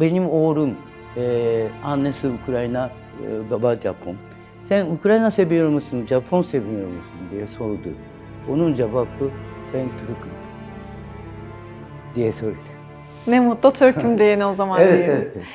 benim oğlum e, annesi Ukrayna, e, baba Japon. Sen Ukrayna seviyor musun, Japon seviyor musun diye sordu. Onun cevabı ben Türk'üm diye söyledi. Ne mutlu Türk'üm diyene o zaman Evet, diyelim. evet, evet.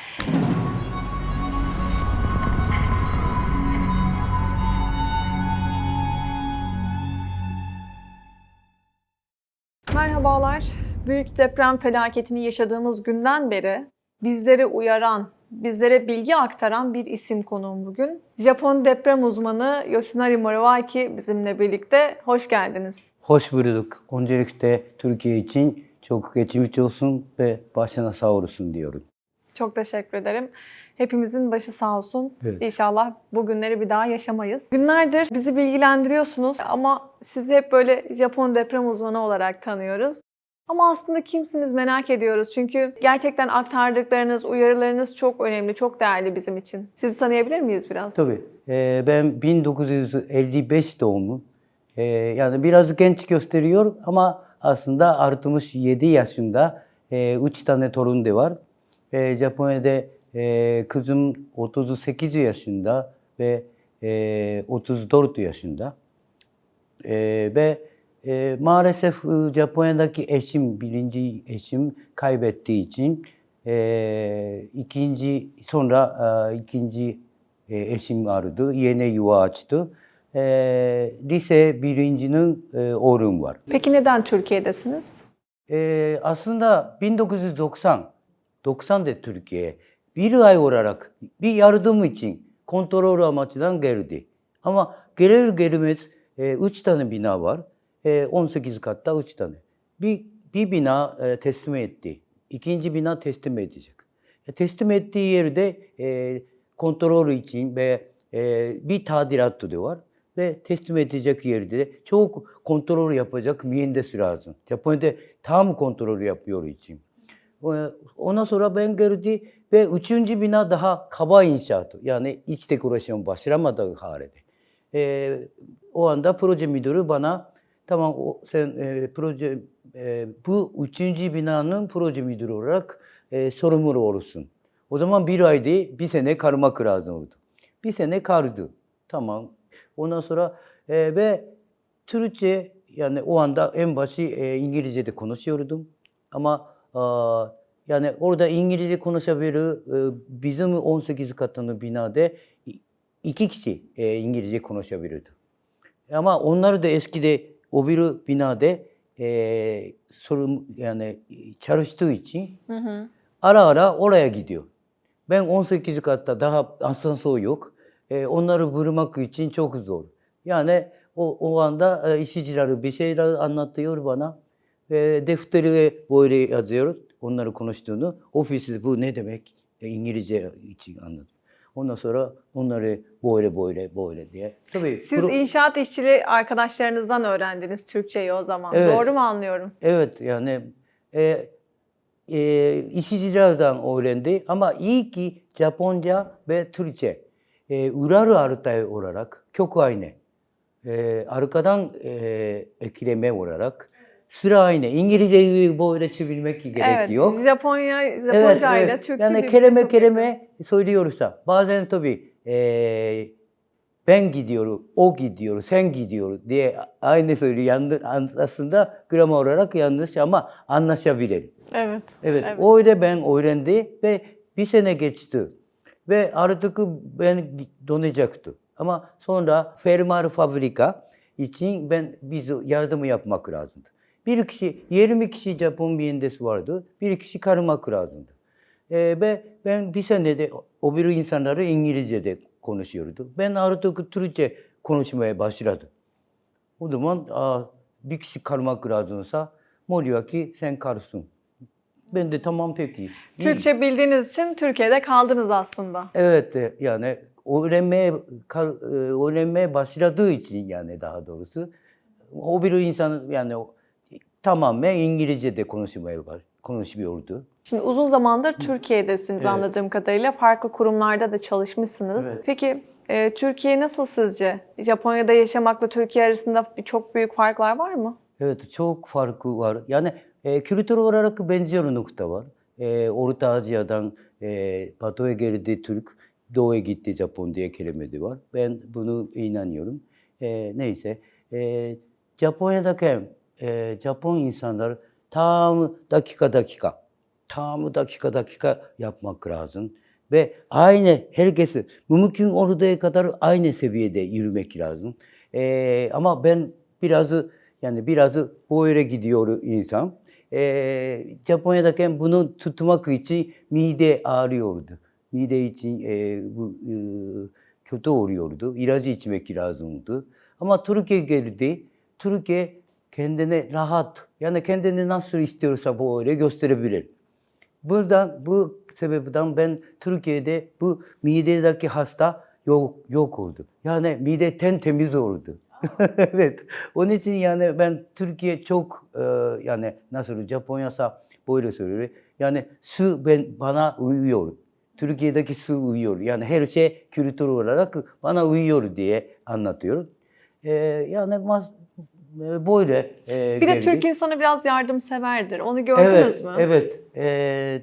Merhabalar. Büyük deprem felaketini yaşadığımız günden beri bizleri uyaran, bizlere bilgi aktaran bir isim konuğum bugün. Japon deprem uzmanı Yoshinari Moriwaki bizimle birlikte. Hoş geldiniz. Hoş bulduk. Öncelikle Türkiye için çok geçmiş olsun ve başına sağ olsun diyorum. Çok teşekkür ederim. Hepimizin başı sağ olsun. Evet. İnşallah bu günleri bir daha yaşamayız. Günlerdir bizi bilgilendiriyorsunuz ama sizi hep böyle Japon deprem uzmanı olarak tanıyoruz. Ama aslında kimsiniz merak ediyoruz. Çünkü gerçekten aktardıklarınız, uyarılarınız çok önemli, çok değerli bizim için. Sizi tanıyabilir miyiz biraz? Tabii. Ee, ben 1955 doğumlu. Ee, yani biraz genç gösteriyor ama aslında 67 yaşında e, üç tane torun da var. Ee, Japonya'da e, kızım 38 yaşında ve e, 34 yaşında. Ee, ve e, maalesef e, Japonya'daki eşim, birinci eşim kaybettiği için e, ikinci sonra e, ikinci e, eşim vardı. Yeni yuva açtı. E, lise birincinin e, oğlum var. Peki neden Türkiye'desiniz? E, aslında 1990, 90'da Türkiye bir ay olarak bir yardım için kontrol amaçlı geldi. Ama gelir gelmez e, üç tane bina var. え、音石使った打ち種ビ,ビビナ、え、テストメイティイキンジビナテストメイティジェクテストメイティエルで、え、コントロール1ベ、えー、ビターディラットで終わる。でテストメイティジェクイエルで超コントロールやっぱりジェクミエンデスラーズンジャポインテタームコントロールやっぱヨル1オナソラベンゲルディベ宇宙ジビナダハカバインシャートやねイチテクロシオンバシラマダウハーレで、え、オアンダプロジェミドルバナ tamam o, sen e, proje e, bu üçüncü binanın proje müdürü olarak e, sorumlu olursun. O zaman bir aydı bir sene kalmak lazım oldu. Bir sene kaldı. Tamam. Ondan sonra e, ve Türkçe yani o anda en başı e, İngilizce'de konuşuyordum. Ama e, yani orada İngilizce konuşabilir e, bizim 18 katlı binada i- iki kişi e, İngilizce konuşabiliyordu. Ama onlar da eskide o bir binada e, sorun yani çalıştığı için Hı hı. ara ara oraya gidiyor. Ben 18 katta daha asansör yok. E, onları bulmak için çok zor. Yani o, o anda e, işçiler bir şeyler anlatıyor bana. E, defteri böyle yazıyor onları konuştuğunu. Ofisi bu ne demek? E, İngilizce için anlatıyor. Ondan sonra onları böyle böyle böyle diye. Tabii Siz pro- inşaat işçili arkadaşlarınızdan öğrendiniz Türkçeyi o zaman. Evet. Doğru mu anlıyorum? Evet yani e, e, işçilerden öğrendi ama iyi ki Japonca ve Türkçe e, Ural haritayı olarak çok aynı. E, arkadan e, ekleme olarak sıra aynı. İngilizceyi böyle çevirmek gerek yok. Evet. Japonya, Japonca ile Türkçe Yani kelime çok kelime söylüyorsa bazen tabii eee, ben gidiyorum, o gidiyor, sen gidiyor diye aynı söylüyor. Aslında gramer olarak yanlış ama anlaşabilir. Evet. Evet, Evet. öyle ben öğrendi ve bir sene geçti. Ve artık ben dönecekti. Ama sonra fermuar fabrika için ben biz yardım yapmak lazımdı. Bir kişi, 20 kişi Japon mühendis vardı. Bir kişi karmak lazımdı. Ee, ve ben bir senede o bir insanları İngilizce'de konuşuyordu. Ben artık Türkçe konuşmaya başladım. O zaman aa, bir kişi kalmak lazımsa Moriwaki sen kalsın. Ben de tamam peki. İyi. Türkçe bildiğiniz için Türkiye'de kaldınız aslında. Evet e, yani öğrenmeye e, öğrenmeye başladığı için yani daha doğrusu o bir insan yani tamamen İngilizce'de konuşmaya baş, konuşuyordu. Şimdi uzun zamandır Türkiye'desiniz Evet. anladığım kadarıyla. Farklı kurumlarda da çalışmışsınız. Evet. Peki e, Türkiye nasıl sizce? Japonya'da yaşamakla Türkiye arasında bir- çok büyük farklar var mı? Evet çok farkı var. Yani e, kültür olarak benziyor nokta var. e, Orta Asya'dan e, Batı'ya geldi Türk, Doğu'ya gitti Japon diye kelimesi var. Ben bunu inanıyorum. E, neyse. E, Japonya'daki e, Japon insanlar tam dakika dakika, tam dakika dakika yapmak lazım. Ve aynı herkesi mümkün olduğu kadar aynı seviyede yürümek lazım. E, ama ben biraz yani biraz böyle gidiyor insan. E, Japonya'daki bunu tutmak için mide ağrıyordu. Mide için e, bu e, kötü oluyordu. İlacı içmek lazımdı. Ama Türkiye geldi. Türkiye kendine rahat, yani kendini nasıl istiyorsa böyle gösterebilir. Buradan, bu sebepten ben Türkiye'de bu midedeki hasta yok, yok oldu. Yani mide ten temiz oldu. evet. Onun için yani ben Türkiye çok e, yani nasıl Japonya'sa böyle söylüyor. Yani su ben bana uyuyor. Türkiye'deki su uyuyor. Yani her şey kültür olarak bana uyuyor diye anlatıyor. E, yani böyle e, Bir de. Türk insanı biraz yardımseverdir. Onu gördünüz Evet, mü? evet. Ee,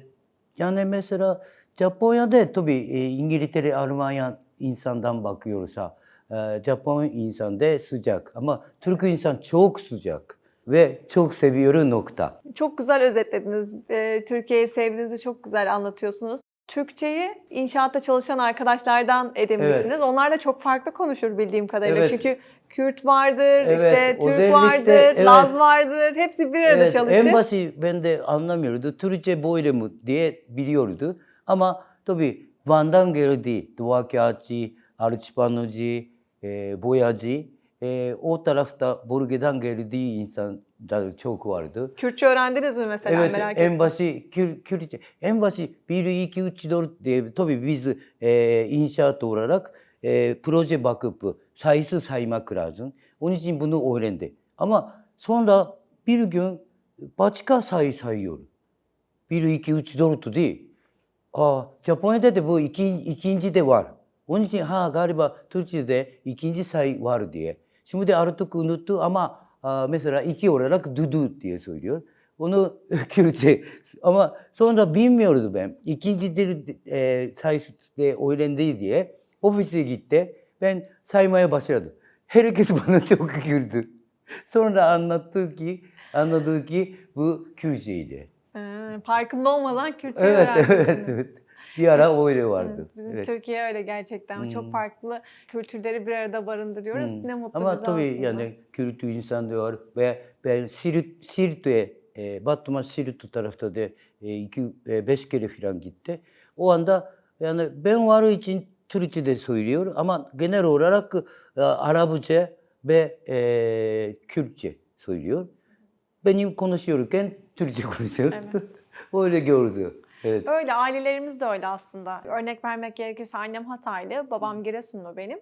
yani mesela Japonya'da tabii e, İngiltere, Almanya insandan bakıyorsa e, Japon insan da sıcak ama Türk insan çok sıcak ve çok seviyor nokta. Çok güzel özetlediniz. Ee, Türkiye'yi sevdiğinizi çok güzel anlatıyorsunuz. Türkçeyi inşaatta çalışan arkadaşlardan edinmişsiniz. Onlar da çok farklı konuşur bildiğim kadarıyla. Evet. Çünkü Kürt vardır, Evet, işte Türk vardır, evet. Laz vardır. Hepsi bir arada Evet, çalışır. en basit ben de anlamıyordu. Türkçe böyle mi diye biliyordu. Ama tabii Van'dan geldi. Duvakağıtçı, Arçpanocu, e, Boyacı. E, o tarafta bölgeden geldiği insanlar çok vardı. Kürtçe öğrendiniz mi mesela Evet, merak en basit Kür, Kürtçe. En basit 1, 2, 3, 4 diye tabii biz e, inşaat olarak e, proje bakıp sayısı saymak lazım. Onun için bunu öğrendi. Ama sonra bir gün başka sayı sayıyor. 1, 2, 3, 4 değil. Aa, Japonya'da da bu iki, ikinci de var. Onun için ha galiba Türkçe'de ikinci sayı var diye. Şimdi artık unuttu ama aa, mesela iki olarak dudu diye söylüyor. Onu Kürtçe. Ama sonra bilmiyordu ben. İkinci dil e, sayısı de öğrendi diye ofise gitti. Ben saymaya başladım. Herkes bana çok güldü. Sonra anlattı ki, anladı ki bu Kürtçeydi. Ee, farkında olmadan Kürtçe Evet, evet, öğrendiniz. evet. Bir ara öyle vardı. Bizim Evet. Türkiye öyle gerçekten. Hmm. Çok farklı kültürleri bir arada barındırıyoruz. Hmm. Ne mutlu Ama bize tabii aslında. yani Kürt insan var ve ben Siirt, Siirt'e, e, Batman Siirt tarafta da e, iki, e, beş kere falan gitti. O anda yani ben var için Türkçe de söylüyor ama genel olarak e, Arapça ve e, Kürtçe söylüyor. Benim konuşuyorken Türkçe konuşuyor. Evet. öyle gördü. Evet. Öyle ailelerimiz de öyle aslında. Örnek vermek gerekirse annem Hataylı, babam Giresunlu benim.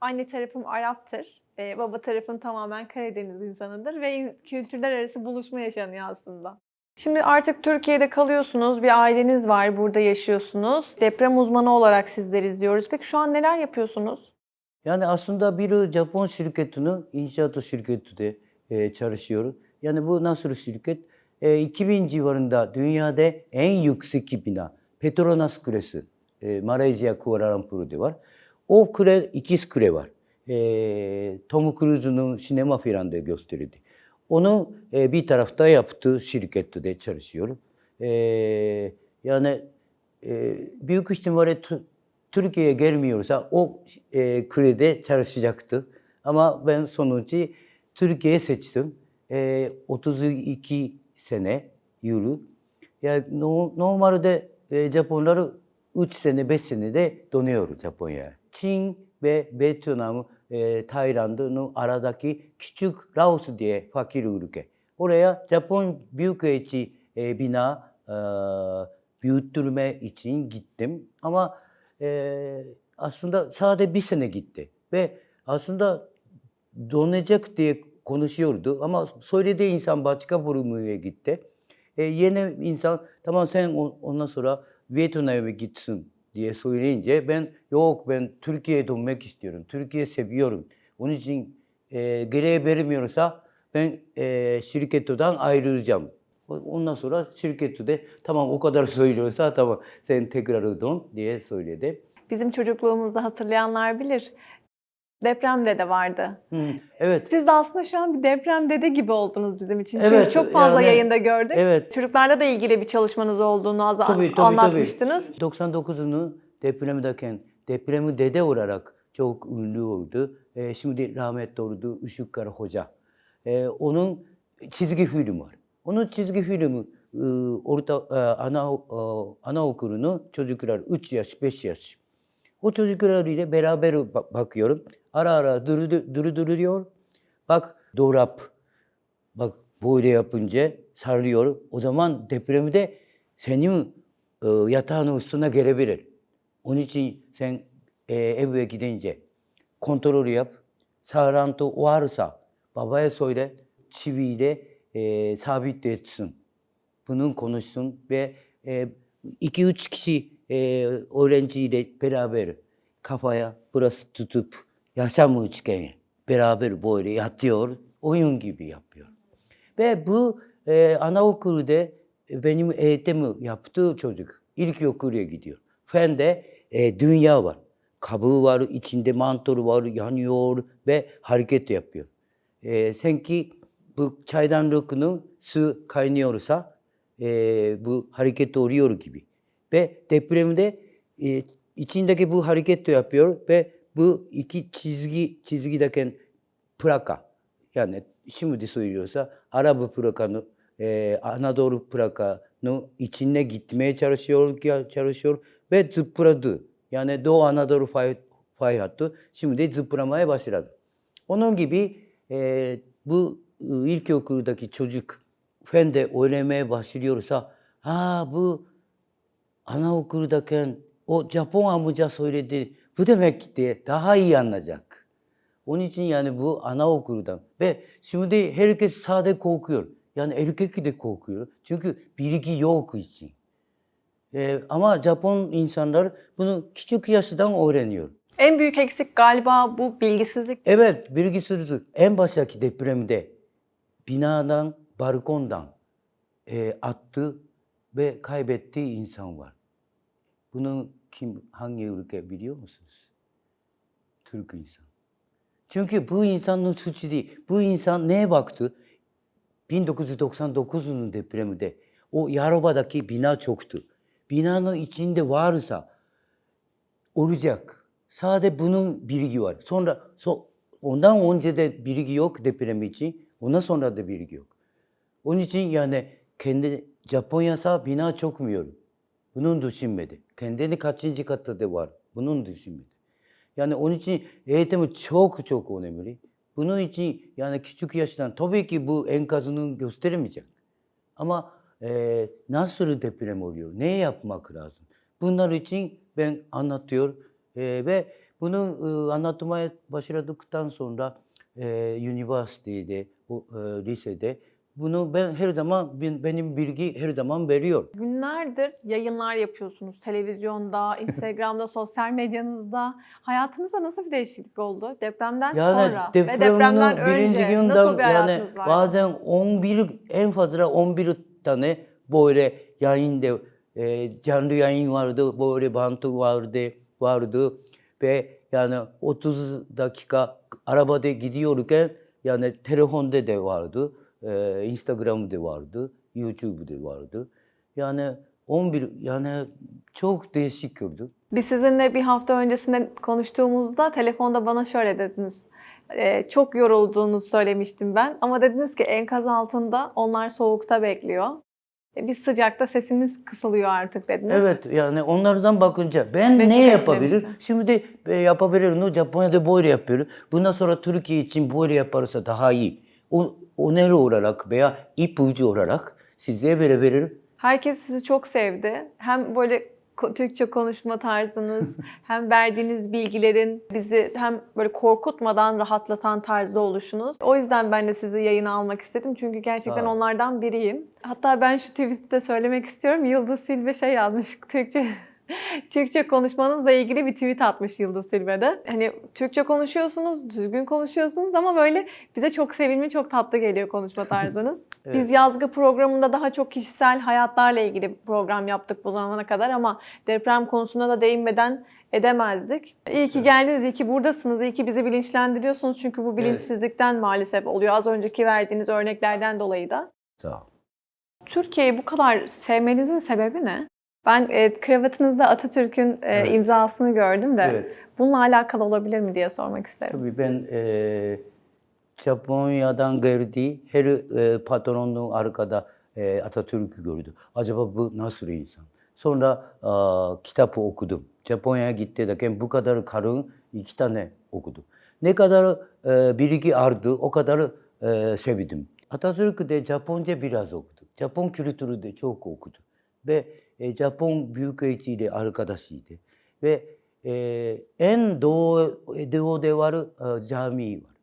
Anne tarafım Arap'tır. Ee, baba tarafım tamamen Karadeniz insanıdır ve kültürler arası buluşma yaşanıyor aslında. Şimdi artık Türkiye'de kalıyorsunuz, bir aileniz var, burada yaşıyorsunuz. Deprem uzmanı olarak sizleri izliyoruz. Peki şu an neler yapıyorsunuz? Yani aslında bir Japon şirketinin inşaat şirketi de e, çalışıyor. Yani bu nasıl şirket? E, 2000 civarında dünyada en yüksek bina Petronas Kulesi. E, Malezya Kuala Lumpur'da var. O kule, ikiz kule var. E, Tom Cruise'un sinema filan da gösterildi. Onu e, bir tarafta yaptığı şirkette de çalışıyor. E, yani e, büyük ihtimalle t- Türkiye'ye gelmiyorsa o e, kulede çalışacaktı. Ama ben sonucu Türkiye'yi seçtim. E, 32 sene yılı. Yani no, normalde e, Japonlar 3 sene 5 sene de dönüyor Japonya'ya. Çin ve Vietnam, え、タイランドの荒ラダキ、チュク、ラオスでファキルウルケ。オレやジャポンビューケイチ、え、ビナ、ビュートルメイチンギッテン。あま、えー、あすんだ、サーデビセネギッテ。で、あすんだ、ドネジャクティコのシオルド。あま、イレデインサンバチカフォルムエギッテ。え、イエネインサン、たまんせんおナソラ、ウェイトナヨメギッツン。Diye söyleyince ben yok ben Türkiye'ye dönmek istiyorum. Türkiye seviyorum. Onun için e, gereği vermiyorsa ben e, şirketten ayrılacağım. Ondan sonra şirkette de tamam o kadar söylüyorsa tamam sen tekrar dön diye söyledi. Bizim çocukluğumuzda hatırlayanlar bilir. Deprem dede vardı. Hı, evet. Siz de aslında şu an bir deprem dede gibi oldunuz bizim için. Çünkü Evet, çok fazla yani- yayında gördük. Evet. Çocuklarla da ilgili bir çalışmanız olduğunu az Tabii, tabii, anlatmıştınız. 99'unu depremdeyken depremi dede olarak çok ünlü oldu. E, şimdi rahmetli oldu Işıkkar Hoca. E, onun çizgi filmi var. Onun çizgi filmi e, orta e, ana e, anaokulunu çocuklar 3 yaş 5 yaş. O çocuklar ile beraber ba- bakıyorum. Ara ara durdu, durduruyor. Bak dolap. Bak böyle yapınca sarılıyor. O zaman depremde senin e, yatağın üstüne gelebilir. Onun için sen e, eve gidince kontrol yap. Sağlantı varsa babaya söyle çiviyle e, sabitletsin. Bunun konuşsun ve e, iki üç kişi e, öğrenciyle beraber kafaya burası tutup yaşam üçgeni beraber böyle yatıyor, oyun gibi yapıyor. Ve bu e, anaokulda e, benim eğitimi yaptığı çocuk ilkokula gidiyor. Fende e, dünya var. Kabuğu var, içinde mantor var, yanıyor ve hareket yapıyor. E, sanki bu çaydanlıkının su kaynıyorsa e, bu hareket oluyor gibi. Ve depremde e, içindeki bu hareket de yapıyor ve bu iki çizgi çizgideki plaka yani şimdi söylüyorsa araba plakanı e, Anadolu plakanın içine gitmeye çalışıyor çalışıyor ve zıpladı. Yani Doğu Anadolu fay, fay hattı şimdi zıplamaya başladı. Onun gibi e, bu ilkokuldaki çocuk fen de öğrenmeye başlıyorsa ha bu anaokuldayken o Japon amca söyledi bu demek diye daha iyi anlayacak. Onun için yani bu anaokuldan ve şimdi herkes sade korkuyor. Yani erkek de korkuyor. Çünkü bilgi yok için. Ee, ama Japon insanlar bunu küçük yaştan öğreniyor. En büyük eksik galiba bu bilgisizlik. Evet, bilgisizlik. En baştaki depremde binadan, balkondan e, attı ve kaybettiği insan var. Bunu kim, hangi ülke biliyor musunuz? Türk insan. Çünkü bu insanın suçu değil. Bu insan neye baktı? 1999'un depreminde o Yaroba'daki bina çoktu. Binanın içinde varsa olacak. Sadece bunun bilgi var. Sonra so, ondan önce de bilgi yok deprem için. Ondan sonra da bilgi yok. Onun için yani kendi 日本やさ、ビナー直見より、うぬんどしんめで、天然に勝ちんじかったで終わる、うぬんどしんめで。やね、おにちにえー、チもちょくちょくお眠り、うぬいちにやね、きちゅきやしたん、とびきぶえんかずぬんぎょすてるみじゃん。あま、えー、なするでぴれもりル、ねえやぷまくらず、ぶんなるちん、べんあんなとよる、えー、べ、うぬん、あんなとまえばしらドクタンソンら、え、ユニバーシティで、理性で、えー bunu ben her zaman ben- benim bilgi her zaman veriyor. Günlerdir yayınlar yapıyorsunuz televizyonda, Instagram'da, sosyal medyanızda. Hayatınızda nasıl bir değişiklik oldu? Depremden Yani sonra ve depremden birinci önce günden nasıl bir yani vardı? bazen 11 en fazla 11 tane böyle yayında e, canlı yayın vardı, böyle bantı vardı, vardı ve yani 30 dakika arabada gidiyorken yani telefonda da vardı, e, Instagram'da vardı, YouTube'da vardı. Yani 11 yani çok değişik gördüm. Biz sizinle bir hafta öncesinde konuştuğumuzda telefonda bana şöyle dediniz. Ee, çok yorulduğunuzu söylemiştim ben ama dediniz ki enkaz altında onlar soğukta bekliyor. E, Biz sıcakta sesimiz kısılıyor artık dediniz. Evet yani onlardan bakınca ben Ben ne çok yapabilir? etkilemiştim. Şimdi e, yapabilir. No, Japonya'da böyle yapıyor. Bundan sonra Türkiye için böyle yaparsa daha iyi. O, öneri olarak veya ipucu olarak size verebilirim. Herkes sizi çok sevdi. Hem böyle Türkçe konuşma tarzınız, hem verdiğiniz bilgilerin bizi hem böyle korkutmadan rahatlatan tarzda oluşunuz. O yüzden ben de sizi yayına almak istedim. Çünkü gerçekten onlardan biriyim. Hatta ben şu tweette söylemek istiyorum. Yıldız Silve şey yazmış Türkçe Türkçe konuşmanızla ilgili bir tweet atmış Yıldız Silve'de. Hani Türkçe konuşuyorsunuz, düzgün konuşuyorsunuz ama böyle bize çok sevimli, çok tatlı geliyor konuşma tarzınız. Evet. Biz yazgı programında daha çok kişisel hayatlarla ilgili program yaptık bu zamana kadar ama deprem konusuna da değinmeden edemezdik. İyi ki geldiniz, iyi ki buradasınız, iyi ki bizi bilinçlendiriyorsunuz çünkü bu bilinçsizlikten maalesef oluyor. Az önceki verdiğiniz örneklerden dolayı da. Sağ ol. Türkiye'yi bu kadar sevmenizin sebebi ne? Ben e, kravatınızda Atatürk'ün e, Evet. imzasını gördüm de Evet. bununla alakalı olabilir mi diye sormak isterim. Tabii ben e, Japonya'dan geldi. Her e, patronun arkada e, Atatürk'ü gördü. Acaba bu nasıl insan? Sonra e, kitabı okudum. Japonya'ya gitti derken bu kadar karın iki tane okudu. Ne kadar e, bilgi ardı o kadar e, sevdim. Atatürk de Japonca biraz okudu. Japon kültürü de çok okudu. Ve ジャポンビューケイチーでアルカダシーで。でえー、エンドーデワルジャーミーワル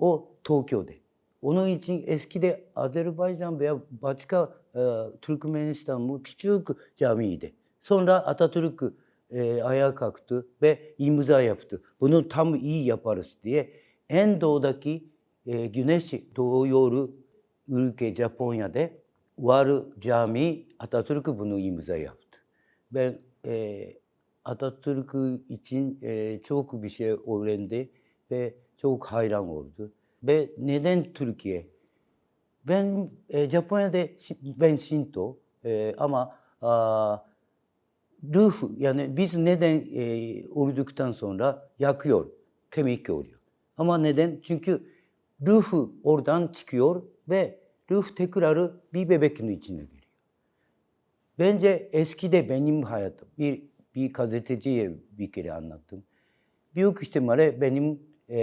を東京で。オノイチエスキでアゼルバイジャンベアバチカトゥルクメニスタンムキチュークジャーミーで。そんなアタトゥルク、え、アヤカクトベイムザヤプトブヌタムイヤパルスティエエンドーダキ、え、ギュネシドーヨールウルケジャポンヤで var cami Atatürk bunu imza yaptı. Ben e, Atatürk için e, çok bir şey öğrendi ve çok hayran oldu. Ve neden Türkiye? Ben e, Japonya'da Şi- ben Shinto e, ama a, ruh yani biz neden e, öldükten sonra yakıyor, kemik oluyor. Ama neden? Çünkü ruh oradan çıkıyor ve ruh tekrar bir bebekin içine giriyor. Bence eskide benim hayatım, bir, bir gazeteciye bir kere anlattım. Büyük ihtimalle benim e,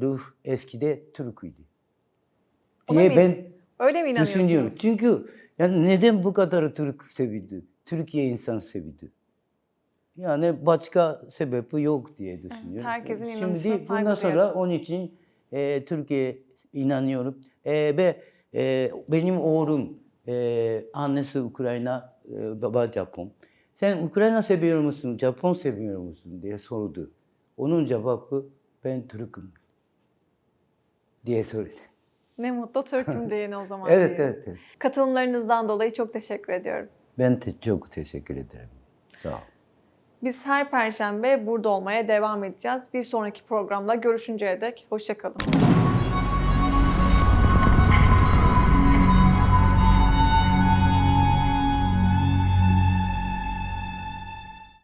ruh eskide Türk'üydü. Diye mı- ben Öyle mi düşünüyorum. Çünkü yani neden bu kadar Türk sevildi? Türkiye insan sevildi. Yani başka sebebi yok diye düşünüyorum. herkesin Şimdi bundan sonra onun için e, Türkiye inanıyorum. E, ve e, benim oğlum e, annesi Ukrayna, e, baba Japon. Sen Ukrayna seviyor musun, Japon seviyor musun diye sordu. Onun cevabı ben Türk'üm diye söyledi. Ne mutlu Türk'üm diyen o zaman. Evet, diyelim. evet, evet. Katılımlarınızdan dolayı çok teşekkür ediyorum. Ben te- çok teşekkür ederim. Sağ ol. Biz her perşembe burada olmaya devam edeceğiz. Bir sonraki programda görüşünceye dek hoşçakalın.